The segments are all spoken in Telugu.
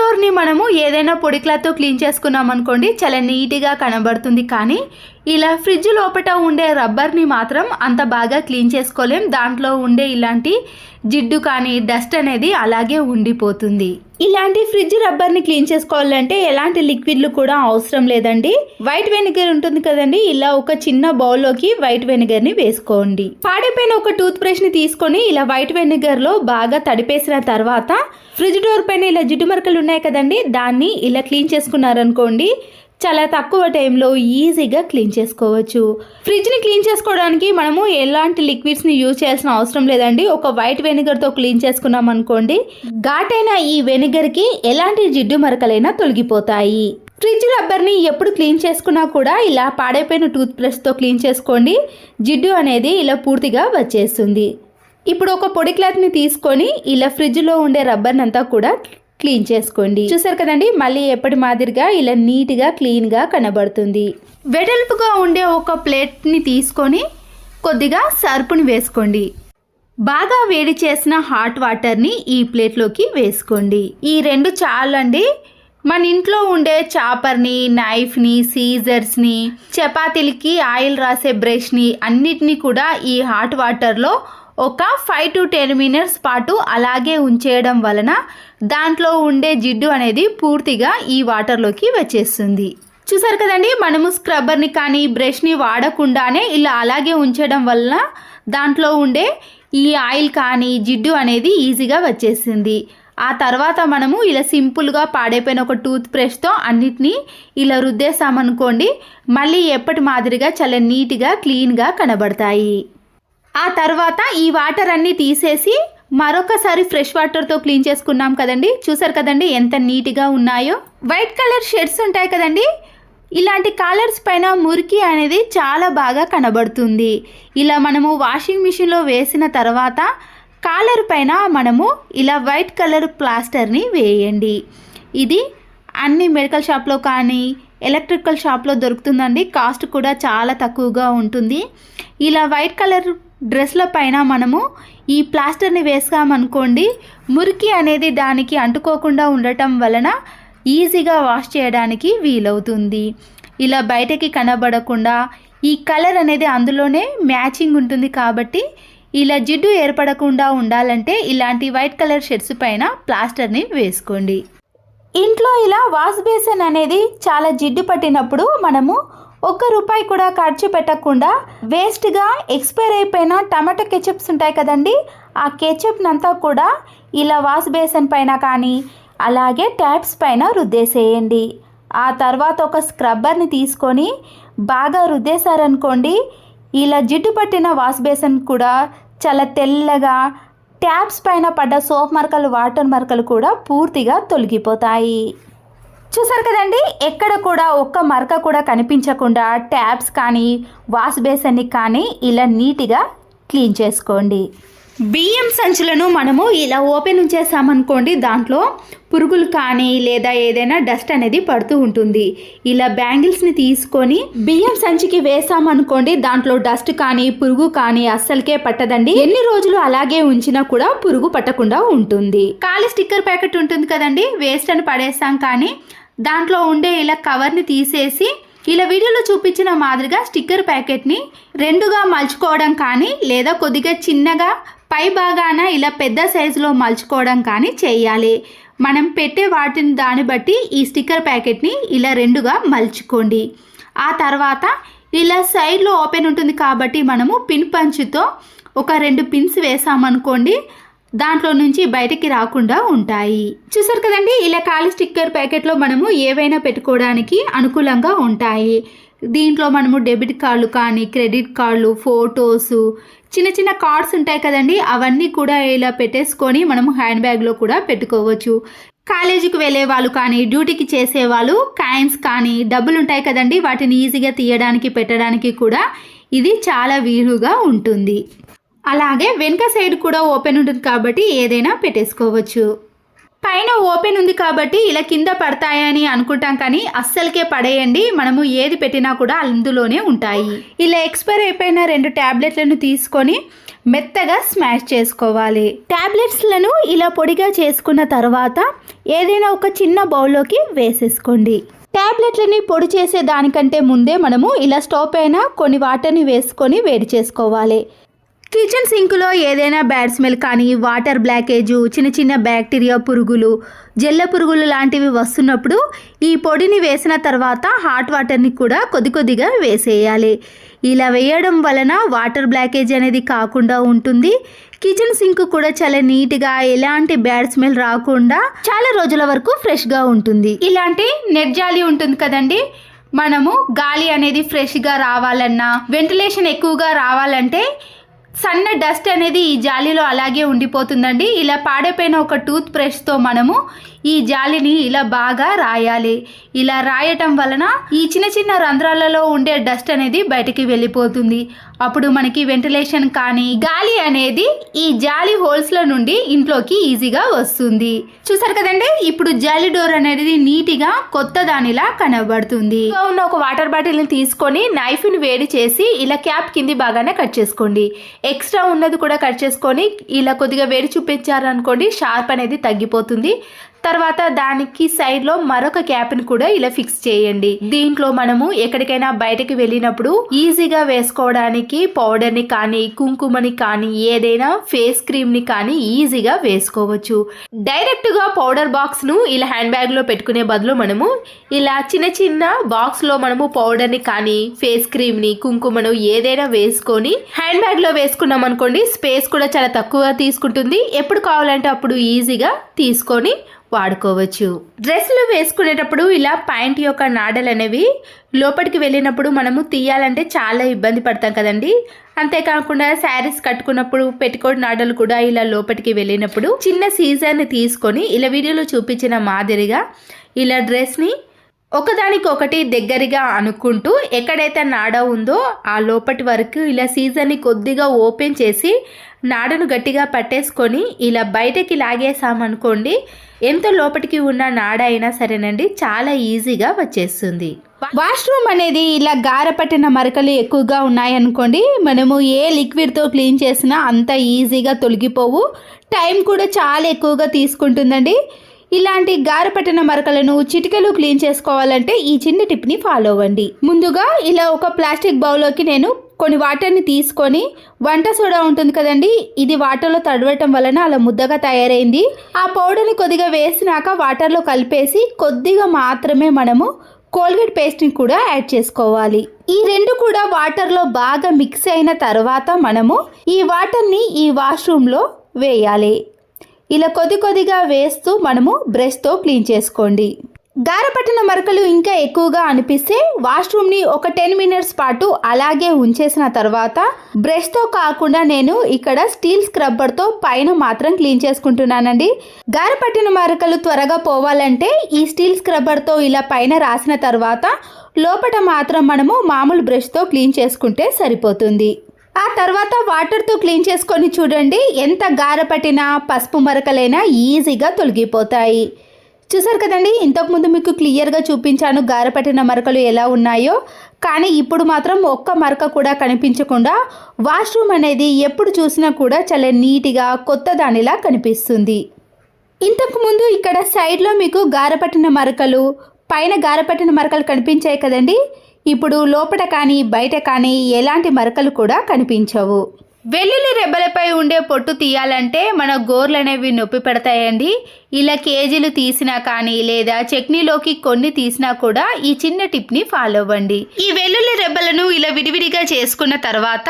డోర్ని మనము ఏదైనా పొడి క్లాత్తో క్లీన్ చేసుకున్నాం అనుకోండి చాలా నీట్గా కనబడుతుంది. కానీ ఇలా ఫ్రిడ్జ్ లోపల ఉండే రబ్బర్ని మాత్రం అంత బాగా క్లీన్ చేసుకోలేం. దాంట్లో ఉండే ఇలాంటి జిడ్డు కానీ డస్ట్ అనేది అలాగే ఉండిపోతుంది. ఇలాంటి ఫ్రిడ్జ్ రబ్బర్ని క్లీన్ చేసుకోవాలంటే ఎలాంటి లిక్విడ్లు కూడా అవసరం లేదండి. వైట్ వెనిగర్ ఉంటుంది కదండి ఇలా ఒక చిన్న బౌల్లోకి వైట్ వెనిగర్ని వేసుకోండి. పాడైపోయిన ఒక టూత్ బ్రష్ని తీసుకొని ఇలా వైట్ వెనిగర్లో బాగా తడిపేసిన తర్వాత ఫ్రిడ్జ్ డోర్ పైన ఇలా జిడ్డు మరకలు ఉన్నాయి కదండి దాన్ని ఇలా క్లీన్ చేసుకున్నారనుకోండి చాలా తక్కువ టైంలో ఈజీగా క్లీన్ చేసుకోవచ్చు. ఫ్రిడ్జ్ని క్లీన్ చేసుకోవడానికి మనము ఎలాంటి లిక్విడ్స్ని యూజ్ చేయాల్సిన అవసరం లేదండి. ఒక వైట్ వెనిగర్తో క్లీన్ చేసుకున్నాం అనుకోండి ఘాటైన ఈ వెనిగర్కి ఎలాంటి జిడ్డు మరకలైనా తొలగిపోతాయి. ఫ్రిడ్జ్ రబ్బర్ని ఎప్పుడు క్లీన్ చేసుకున్నా కూడా ఇలా పాడైపోయిన టూత్ బ్రష్తో క్లీన్ చేసుకోండి. జిడ్డు అనేది ఇలా పూర్తిగా వచ్చేస్తుంది. ఇప్పుడు ఒక పొడి క్లాత్ని తీసుకొని ఇలా ఫ్రిడ్జ్లో ఉండే రబ్బర్ని అంతా కూడా క్లీన్ చేసుకోండి. చూసారు కదండి మళ్ళీ ఎప్పటి మాదిరిగా ఇలా నీట్గా క్లీన్గా కనబడుతుంది. వెడల్పుగా ఉండే ఒక ప్లేట్ని తీసుకొని కొద్దిగా సర్పుని వేసుకోండి. బాగా వేడి చేసిన హాట్ వాటర్ని ఈ ప్లేట్లోకి వేసుకోండి. ఈ రెండు చాలండి. మన ఇంట్లో ఉండే చాపర్ని నైఫ్ని సీజర్స్ని చపాతీలకి ఆయిల్ రాసే బ్రష్ని అన్నిటినీ కూడా ఈ హాట్ వాటర్లో ఒక ఫైవ్ టు టెన్ మినిట్స్ పాటు అలాగే ఉంచేయడం వలన దాంట్లో ఉండే జిడ్డు అనేది పూర్తిగా ఈ వాటర్లోకి వచ్చేస్తుంది. చూసారు కదండి మనము స్క్రబ్బర్ని కానీ బ్రష్ని వాడకుండానే ఇలా అలాగే ఉంచడం వలన దాంట్లో ఉండే ఈ ఆయిల్ కానీ జిడ్డు అనేది ఈజీగా వచ్చేసింది. ఆ తర్వాత మనము ఇలా సింపుల్గా పాడైపోయిన ఒక టూత్ బ్రష్తో అన్నిటినీ ఇలా రుద్దేసామనుకోండి మళ్ళీ ఎప్పటి మాదిరిగా చాలా నీట్గా క్లీన్గా కనబడతాయి. ఆ తర్వాత ఈ వాటర్ అన్నీ తీసేసి మరొకసారి ఫ్రెష్ వాటర్తో క్లీన్ చేసుకున్నాం కదండి. చూసారు కదండి ఎంత నీట్గా ఉన్నాయో. వైట్ కలర్ షెడ్స్ ఉంటాయి కదండి. ఇలాంటి కలర్స్ పైన మురికి అనేది చాలా బాగా కనబడుతుంది. ఇలా మనము వాషింగ్ మిషన్లో వేసిన తర్వాత కాలర్ పైన మనము ఇలా వైట్ కలర్ ప్లాస్టర్ని వేయండి. ఇది అన్ని మెడికల్ షాప్లో కానీ ఎలక్ట్రికల్ షాప్లో దొరుకుతుందండి. కాస్ట్ కూడా చాలా తక్కువగా ఉంటుంది. ఇలా వైట్ కలర్ డ్రెస్ల పైన మనము ఈ ప్లాస్టర్ని వేసామనుకోండి మురికి అనేది దానికి అంటుకోకుండా ఉండటం వలన ఈజీగా వాష్ చేయడానికి వీలవుతుంది. ఇలా బయటకి కనబడకుండా ఈ కలర్ అనేది అందులోనే మ్యాచింగ్ ఉంటుంది కాబట్టి ఇలా జిడ్డు ఏర్పడకుండా ఉండాలంటే ఇలాంటి వైట్ కలర్ షర్ట్స్ పైన ప్లాస్టర్ని వేసుకోండి. ఇంట్లో ఇలా వాష్ బేసిన్ అనేది చాలా జిడ్డు పట్టినప్పుడు మనము ఒక్క రూపాయి కూడా ఖర్చు పెట్టకుండా వేస్ట్గా ఎక్స్పైర్ అయిపోయిన టమాటో కెచప్స్ ఉంటాయి కదండి ఆ కెచప్నంతా కూడా ఇలా వాష్ బేసిన్ పైన కానీ అలాగే ట్యాప్స్ పైన రుద్దేసేయండి. ఆ తర్వాత ఒక స్క్రబ్బర్ని తీసుకొని బాగా రుద్దేశారనుకోండి ఇలా జిడ్డు పట్టిన వాష్ బేసిన్ కూడా చాలా తెల్లగా ట్యాప్స్ పైన పడ్డ సోప్ మరకలు వాటర్ మరకలు కూడా పూర్తిగా తొలగిపోతాయి. చూసారు కదండి ఎక్కడ కూడా ఒక్క మరక కూడా కనిపించకుండా ట్యాప్స్ కానీ వాష్ బేసన్ని కానీ ఇలా నీట్గా క్లీన్ చేసుకోండి. బియ్యం సంచులను మనము ఇలా ఓపెన్ చేసామనుకోండి దాంట్లో పురుగులు కానీ లేదా ఏదైనా డస్ట్ అనేది పడుతూ ఉంటుంది. ఇలా బ్యాంగిల్స్ని తీసుకొని బియ్యం సంచికి వేసామనుకోండి దాంట్లో డస్ట్ కానీ పురుగు కానీ అస్సలకే పట్టదండి. ఎన్ని రోజులు అలాగే ఉంచినా కూడా పురుగు పట్టకుండా ఉంటుంది. ఖాళీ స్టిక్కర్ ప్యాకెట్ ఉంటుంది కదండి వేస్ట్ అని పడేస్తాం కానీ దాంట్లో ఉండే ఇలా కవర్ని తీసేసి ఇలా వీడియోలో చూపించిన మాదిరిగా స్టిక్కర్ ప్యాకెట్ని రెండుగా మలుచుకోవడం కానీ లేదా కొద్దిగా చిన్నగా పై భాగాన ఇలా పెద్ద సైజులో మలుచుకోవడం కానీ చేయాలి. మనం పెట్టే వాటిని దాన్ని బట్టి ఈ స్టిక్కర్ ప్యాకెట్ని ఇలా రెండుగా మలుచుకోండి. ఆ తర్వాత ఇలా సైడ్లో ఓపెన్ ఉంటుంది కాబట్టి మనము పిన్ పంచుతో ఒక రెండు పిన్స్ వేసామనుకోండి దాంట్లో నుంచి బయటికి రాకుండా ఉంటాయి. చూసారు కదండి ఇలా ఖాళీ స్టిక్కర్ ప్యాకెట్లో మనము ఏవైనా పెట్టుకోవడానికి అనుకూలంగా ఉంటాయి. దీంట్లో మనము డెబిట్ కార్డులు కానీ క్రెడిట్ కార్డులు ఫొటోస్ చిన్న చిన్న కార్డ్స్ ఉంటాయి కదండి అవన్నీ కూడా ఇలా పెట్టేసుకొని మనము హ్యాండ్ బ్యాగ్లో కూడా పెట్టుకోవచ్చు. కాలేజీకి వెళ్ళే వాళ్ళు కానీ డ్యూటీకి చేసే వాళ్ళు కాయిన్స్ కానీ డబ్బులు ఉంటాయి కదండి వాటిని ఈజీగా తీయడానికి పెట్టడానికి కూడా ఇది చాలా వీలుగా ఉంటుంది. అలాగే వెనుక సైడ్ కూడా ఓపెన్ ఉంటుంది కాబట్టి ఏదైనా పెట్టేసుకోవచ్చు. పైన ఓపెన్ ఉంది కాబట్టి ఇలా కింద పడతాయని అనుకుంటాం కానీ అస్సలకే పడేయండి. మనము ఏది పెట్టినా కూడా అందులోనే ఉంటాయి. ఇలా ఎక్స్పైర్ అయిపోయిన రెండు ట్యాబ్లెట్లను తీసుకొని మెత్తగా స్మాష్ చేసుకోవాలి. ట్యాబ్లెట్స్లను ఇలా పొడిగా చేసుకున్న తర్వాత ఏదైనా ఒక చిన్న బౌల్లోకి వేసేసుకోండి. ట్యాబ్లెట్లని పొడి చేసే దానికంటే ముందే మనము ఇలా స్టవ్ పైన కొన్ని వాటర్ని వేసుకొని వేడి చేసుకోవాలి. కిచెన్ సింక్లో ఏదైనా బ్యాడ్ స్మెల్ కానీ వాటర్ బ్లాకేజు చిన్న చిన్న బ్యాక్టీరియా పురుగులు జల్ల పురుగులు లాంటివి వస్తున్నప్పుడు ఈ పొడిని వేసిన తర్వాత హాట్ వాటర్ని కూడా కొద్ది కొద్దిగా వేసేయాలి. ఇలా వేయడం వలన వాటర్ బ్లాకేజ్ అనేది కాకుండా ఉంటుంది. కిచెన్ సింక్ కూడా చాలా నీట్గా ఎలాంటి బ్యాడ్ స్మెల్ రాకుండా చాలా రోజుల వరకు ఫ్రెష్గా ఉంటుంది. ఇలాంటి నెట్ జాలి ఉంటుంది కదండి? మనము గాలి అనేది ఫ్రెష్గా రావాలన్నా వెంటిలేషన్ ఎక్కువగా రావాలంటే సన్న డస్ట్ అనేది ఈ జాలీలో అలాగే ఉండిపోతుందండి. ఇలా పాడైపోయిన ఒక టూత్ బ్రష్తో మనము ఈ జాలిని ఇలా బాగా రాయాలి. ఇలా రాయటం వలన ఈ చిన్న చిన్న రంధ్రాలలో ఉండే డస్ట్ అనేది బయటికి వెళ్ళిపోతుంది. అప్పుడు మనకి వెంటిలేషన్ కానీ గాలి అనేది ఈ జాలి హోల్స్ల నుండి ఇంట్లోకి ఈజీగా వస్తుంది. చూసారు కదండి? ఇప్పుడు జాలి డోర్ అనేది నీట్గా కొత్త దానిలా కనబడుతుంది. ఉన్న ఒక వాటర్ బాటిల్ని తీసుకొని నైఫ్ని వేడి చేసి ఇలా క్యాప్ కింది బాగానే కట్ చేసుకోండి. ఎక్స్ట్రా ఉన్నది కూడా కట్ చేసుకొని ఇలా కొద్దిగా వేడి చూపించారనుకోండి షార్ప్ అనేది తగ్గిపోతుంది. తర్వాత దానికి సైడ్లో మరొక క్యాప్ని కూడా ఇలా ఫిక్స్ చేయండి. దీంట్లో మనము ఎక్కడికైనా బయటకి వెళ్ళినప్పుడు ఈజీగా వేసుకోవడానికి పౌడర్ని కానీ కుంకుమని కానీ ఏదైనా ఫేస్ క్రీమ్ని కానీ ఈజీగా వేసుకోవచ్చు. డైరెక్ట్గా పౌడర్ బాక్స్ను ఇలా హ్యాండ్ బ్యాగ్లో పెట్టుకునే బదులు మనము ఇలా చిన్న చిన్న బాక్స్లో మనము పౌడర్ని కానీ ఫేస్ క్రీమ్ని కుంకుమను ఏదైనా వేసుకొని హ్యాండ్ బ్యాగ్లో వేసుకున్నాం అనుకోండి స్పేస్ కూడా చాలా తక్కువ తీసుకుంటుంది. ఎప్పుడు కావాలంటే అప్పుడు ఈజీగా తీసుకొని వాడుకోవచ్చు. డ్రెస్సులు వేసుకునేటప్పుడు ఇలా ప్యాంట్ యొక్క నాడలు అనేవి లోపలికి వెళ్ళినప్పుడు మనము తీయాలంటే చాలా ఇబ్బంది పడతాం కదండి. అంతేకాకుండా శారీస్ కట్టుకున్నప్పుడు పెట్టుకోటి నాడలు కూడా ఇలా లోపలికి వెళ్ళినప్పుడు చిన్న సీజర్ని తీసుకొని ఇలా వీడియోలో చూపించిన మాదిరిగా ఇలా డ్రెస్ని ఒకదానికొకటి దగ్గరగా అనుకుంటూ ఎక్కడైతే నాడ ఉందో ఆ లోపటి వరకు ఇలా సీజన్ని కొద్దిగా ఓపెన్ చేసి నాడను గట్టిగా పట్టేసుకొని ఇలా బయటకి లాగేసామనుకోండి ఎంత లోపటికి ఉన్న నాడ అయినా సరేనండి చాలా ఈజీగా వచ్చేస్తుంది. వాష్రూమ్ అనేది ఇలా గారపట్టిన మరకలు ఎక్కువగా ఉన్నాయనుకోండి మనము ఏ లిక్విడ్తో క్లీన్ చేసినా అంత ఈజీగా తొలగిపోవు. టైం కూడా చాలా ఎక్కువగా తీసుకుంటుందండి. ఇలాంటి గారపట్టిన మరకలను చిటికలు క్లీన్ చేసుకోవాలంటే ఈ చిన్న టిప్ని ఫాలో అవ్వండి. ముందుగా ఇలా ఒక ప్లాస్టిక్ బౌల్లోకి నేను కొన్ని వాటర్ని తీసుకొని వంట సోడా ఉంటుంది కదండి ఇది వాటర్లో తడవటం వలన అలా ముద్దగా తయారైంది. ఆ పౌడర్ని కొద్దిగా వేసినాక వాటర్లో కలిపేసి కొద్దిగా మాత్రమే మనము కోల్గేట్ పేస్ట్ని కూడా యాడ్ చేసుకోవాలి. ఈ రెండు కూడా వాటర్లో బాగా మిక్స్ అయిన తర్వాత మనము ఈ వాటర్ని ఈ వాష్రూమ్లో వేయాలి. ఇలా కొద్ది కొద్దిగా వేస్తూ మనము బ్రష్తో క్లీన్ చేసుకోండి. గారపట్టిన మరకలు ఇంకా ఎక్కువగా అనిపిస్తే వాష్రూమ్ని ఒక టెన్ మినిట్స్ పాటు అలాగే ఉంచేసిన తర్వాత బ్రష్తో కాకుండా నేను ఇక్కడ స్టీల్ స్క్రబ్బర్తో పైన మాత్రం క్లీన్ చేసుకుంటున్నానండి. గారపట్టిన మరకలు త్వరగా పోవాలంటే ఈ స్టీల్ స్క్రబ్బర్తో ఇలా పైన రాసిన తర్వాత లోపట మాత్రం మనము మామూలు బ్రష్తో క్లీన్ చేసుకుంటే సరిపోతుంది. ఆ తర్వాత వాటర్తో క్లీన్ చేసుకొని చూడండి. ఎంత గారపట్టిన పసుపు మరకలైనా ఈజీగా తొలగిపోతాయి. చూసారు కదండి ఇంతకుముందు మీకు క్లియర్గా చూపించాను గారపట్టిన మరకలు ఎలా ఉన్నాయో. కానీ ఇప్పుడు మాత్రం ఒక్క మరక కూడా కనిపించకుండా వాష్రూమ్ అనేది ఎప్పుడు చూసినా కూడా చాలా నీట్గా కొత్త దానిలా కనిపిస్తుంది ఇంతకుముందు ఇక్కడ సైడ్లో మీకు గారపట్టిన మరకలు పైన గారపట్టిన మరకలు కనిపించాయి కదండి. ఇప్పుడు లోపల కానీ బయట కానీ ఎలాంటి మరకలు కూడా కనిపించవు. వెల్లుల్లి రెబ్బలపై ఉండే పొట్టు తీయాలంటే మన గోర్లు అనేవి నొప్పి పెడతాయండి. ఇలా కేజీలు తీసినా కానీ లేదా చట్నీలోకి కొన్ని తీసినా కూడా ఈ చిన్న టిప్ని ఫాలో అవ్వండి. ఈ వెల్లుల్లి రెబ్బలను ఇలా విడివిడిగా చేసుకున్న తర్వాత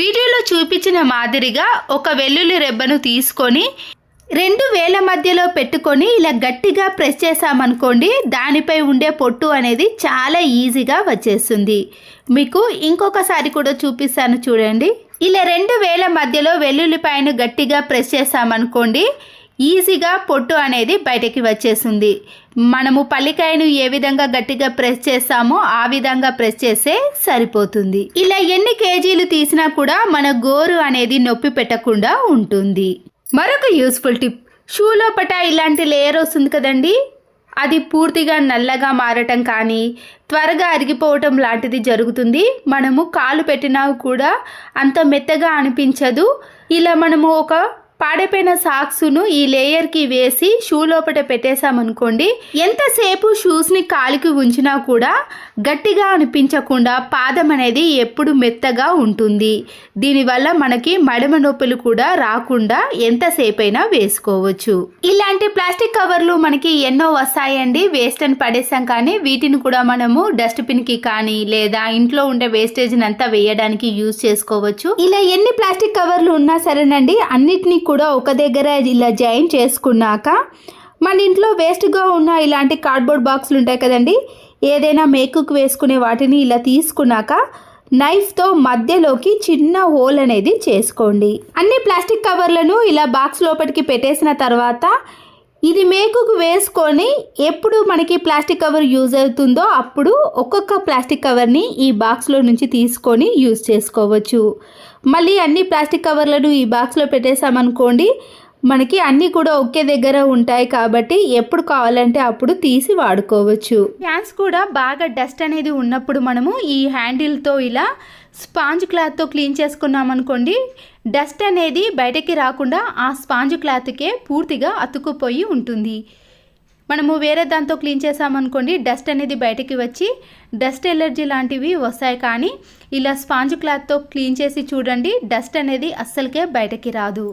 వీడియోలో చూపించిన మాదిరిగా ఒక వెల్లుల్లి రెబ్బను తీసుకొని రెండు వేల మధ్యలో పెట్టుకొని ఇలా గట్టిగా ప్రెస్ చేసామనుకోండి దానిపై ఉండే పొట్టు అనేది చాలా ఈజీగా వచ్చేస్తుంది. మీకు ఇంకొకసారి కూడా చూపిస్తాను చూడండి. ఇలా రెండు వేల మధ్యలో వెల్లుల్లిపాయను గట్టిగా ప్రెస్ చేసామనుకోండి ఈజీగా పొట్టు అనేది బయటకి వచ్చేస్తుంది. మనము పల్లికాయను ఏ విధంగా గట్టిగా ప్రెస్ చేస్తామో ఆ విధంగా ప్రెస్ చేస్తే సరిపోతుంది. ఇలా ఎన్ని కేజీలు తీసినా కూడా మన గోరు అనేది నొప్పి పెట్టకుండా ఉంటుంది. మరొక యూస్ఫుల్ టిప్ షూలో పట ఇలాంటి లేయర్ వస్తుంది కదండి? అది పూర్తిగా నల్లగా మారటం కానీ త్వరగా అరిగిపోవటం లాంటిది జరుగుతుంది. మనము కాలు పెట్టినా కూడా అంత మెత్తగా అనిపించదు. ఇలా మనము ఒక పాడైపోయిన సాక్స్ను ఈ లేయర్కి వేసి షూ లోపల పెట్టేశామనుకోండి ఎంతసేపు షూస్ని కాలికి ఉంచినా కూడా గట్టిగా అనిపించకుండా పాదం అనేది ఎప్పుడు మెత్తగా ఉంటుంది. దీనివల్ల మనకి మడమ నొప్పులు కూడా రాకుండా ఎంతసేపు అయినా వేసుకోవచ్చు. ఇలాంటి ప్లాస్టిక్ కవర్లు మనకి ఎన్నో వస్తాయండి. వేస్ట్ అని పడేసాం కానీ వీటిని కూడా మనము డస్ట్బిన్కి కానీ లేదా ఇంట్లో ఉండే వేస్టేజ్ని అంతా వేయడానికి యూజ్ చేసుకోవచ్చు. ఇలా ఎన్ని ప్లాస్టిక్ కవర్లు ఉన్నా సరేనండి అన్నిటినీ కూడా ఒక దగ్గర ఇలా జాయిన్ చేసుకున్నాక మన ఇంట్లో వేస్ట్గా ఉన్న ఇలాంటి కార్డ్బోర్డ్ బాక్సులు ఉంటాయి కదండి ఏదైనా మేకుకు వేసుకునే వాటిని ఇలా తీసుకున్నాక నైఫ్తో మధ్యలోకి చిన్న హోల్ అనేది చేసుకోండి. అన్ని ప్లాస్టిక్ కవర్లను ఇలా బాక్స్ లోపలికి పెట్టేసిన తర్వాత ఇది మేకుకు వేసుకొని ఎప్పుడు మనకి ప్లాస్టిక్ కవర్ యూజ్ అవుతుందో అప్పుడు ఒక్కొక్క ప్లాస్టిక్ కవర్ని ఈ బాక్స్లో నుంచి తీసుకొని యూజ్ చేసుకోవచ్చు. మళ్ళీ అన్ని ప్లాస్టిక్ కవర్లను ఈ బాక్స్లో పెట్టేసామనుకోండి మనకి అన్నీ కూడా ఒకే దగ్గర ఉంటాయి కాబట్టి ఎప్పుడు కావాలంటే అప్పుడు తీసి వాడుకోవచ్చు. ఫ్యాన్స్ కూడా బాగా డస్ట్ అనేది ఉన్నప్పుడు మనము ఈ హ్యాండిల్తో ఇలా స్పాంజ్ క్లాత్తో క్లీన్ చేసుకున్నాం అనుకోండి డస్ట్ అనేది బయటకి రాకుండా ఆ స్పాంజ్ క్లాత్కే పూర్తిగా అతుక్కుపోయి ఉంటుంది. మనము వేరే దాంతో క్లీన్ చేసామనుకోండి డస్ట్ అనేది బయటికి వచ్చి డస్ట్ ఎలర్జీ లాంటివి వస్తాయి కానీ ఇలా స్పాంజ్ క్లాత్తో క్లీన్ చేసి చూడండి డస్ట్ అనేది అస్సలకే బయటకి రాదు.